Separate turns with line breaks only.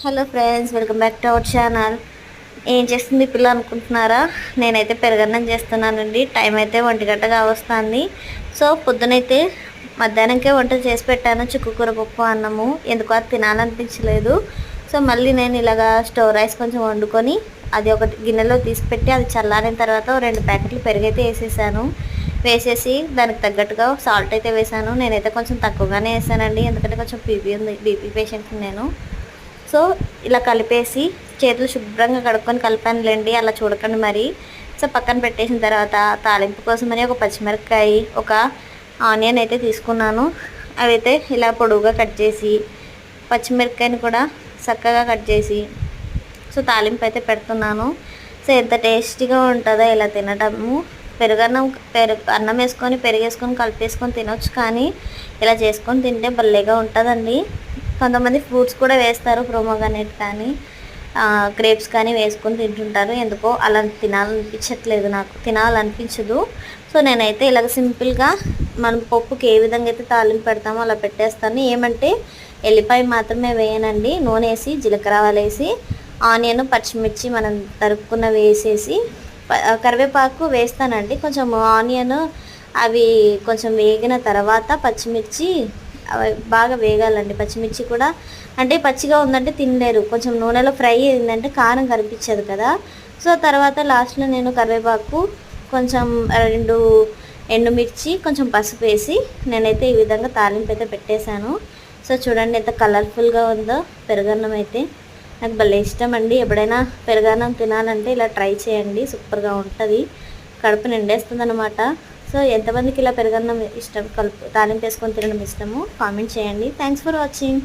Hello friends welcome back to our channel. ఏం చేస్తుంది పిల్ల అనుకుంటున్నారా? నేనైతే పెరగన్నం చేస్తున్నానండి. టైం అయితే ఒంటి గంటగా వస్తుంది సో పొద్దునైతే మధ్యాహ్నంకే వంట చేసి పెట్టాను చుక్కుకూర పప్పు అన్నము. ఎందుకు అది తినాలనిపించలేదు. సో మళ్ళీ నేను ఇలాగా స్టవ్ రైస్ కొంచెం వండుకొని అది ఒక గిన్నెలో తీసిపెట్టి అది చల్లారిన తర్వాత రెండు ప్యాకెట్లు పెరుగైతే వేసేసాను. వేసేసి దానికి తగ్గట్టుగా సాల్ట్ అయితే వేసాను. నేనైతే కొంచెం తక్కువగానే వేసానండి. ఎందుకంటే కొంచెం బీపీ ఉంది బీపీ పేషెంట్ నేను. సో ఇలా కలిపేసి చేతులు శుభ్రంగా కడుక్కొని కలిపానులేండి అలా చూడకండి మరి. సో పక్కన పెట్టేసిన తర్వాత తాలింపు కోసమని ఒక పచ్చిమిరపకాయ ఒక ఆనియన్ అయితే తీసుకున్నాను. అవైతే ఇలా పొడవుగా కట్ చేసి పచ్చిమిరపకాయని కూడా చక్కగా కట్ చేసి సో తాలింపు అయితే పెడుతున్నాను. సో ఎంత టేస్టీగా ఉంటుందో ఇలా తినటము పెరుగన్నం పెరుగు అన్నం వేసుకొని పెరుగేసుకొని కలిపేసుకొని తినొచ్చు కానీ ఇలా చేసుకొని తింటే భలేగా ఉంటుందండి. కొంతమంది ఫ్రూట్స్ కూడా వేస్తారు ప్రోమోగానేట్ కానీ గ్రేప్స్ కానీ వేసుకొని తింటుంటారు. ఎందుకో అలా తినాలనిపించట్లేదు నాకు. తినాలనిపించదు. సో నేనైతే ఇలాగ సింపుల్గా మనం పప్పుకి ఏ విధంగా అయితే తాలింపు పెడతామో అలా పెట్టేస్తాను. ఏమంటే ఎల్లిపాయ మాత్రమే వేయనండి. నూనె వేసి జీలకర్ర వేసి ఆనియన్ పచ్చిమిర్చి మనం తరుపుకున్న వేసేసి కరివేపాకు వేస్తానండి. కొంచెం ఆనియన్ అవి కొంచెం వేగిన తర్వాత పచ్చిమిర్చి బాగా వేగాలండి. పచ్చిమిర్చి కూడా అంటే పచ్చిగా ఉందంటే తినలేరు. కొంచెం నూనెలో ఫ్రై అయిందంటే కారం కనిపించదు కదా. సో తర్వాత లాస్ట్లో నేను కరివేపాకు కొంచెం రెండు ఎండుమిర్చి కొంచెం పసుపు వేసి నేనైతే ఈ విధంగా తాలింపు అయితే పెట్టేశాను. సో చూడండి ఎంత కలర్ఫుల్గా ఉందో పెరుగన్నం అయితే. నాకు భలే ఇష్టం అండి. ఎప్పుడైనా పెరుగన్నం తినాలంటే ఇలా ట్రై చేయండి. సూపర్గా ఉంటుంది. కడుపు నిండేస్తుంది అనమాట సో ఎంతమందికి ఇలా పెరగన్నం ఇష్టం కలుపు తాలింపు వేసుకొని తినడం ఇష్టము కామెంట్ చేయండి. Thanks for watching